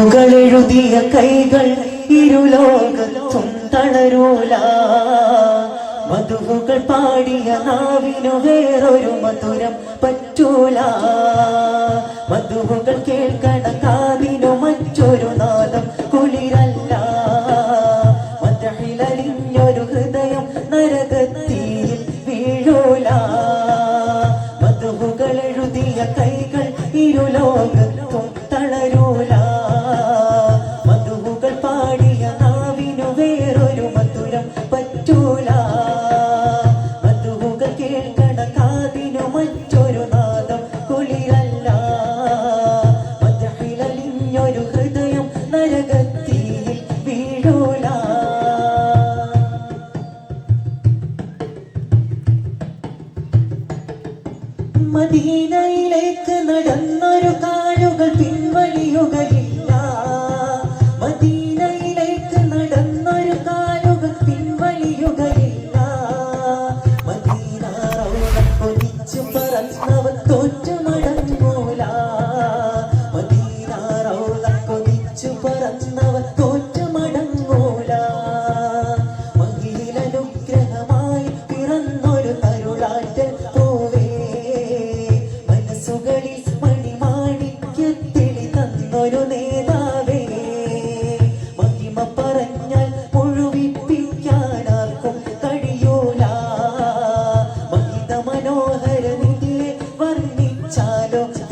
മകളെഴുതിയ കൈകൾ ഇരുലോകത്തും തളരൂല. മധുവുകൾ പാടിയ നാവിനു വേറൊരു മധുരം പറ്റൂല. മധുവുകൾ കേ മദീനയിലേക്ക് നടന്നൊരു കാലുകൾ പിൻവലിയുകയില്ല. മദീനയിലേക്ക് നടന്നൊരു കാലുകൾ പിൻവലിയുകയില്ല. മദീന റൗണപ്പൊലിച്ചു പറന്നവർ തോറ്റു മടങ്ങൂല മദീന റൗണപ്പൊലിച്ചു പറന്നവർ চালো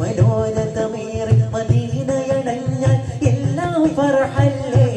മനോരഥമേറെ മദീനയടഞ്ഞാൽ എല്ലാം പറഹല്ലേ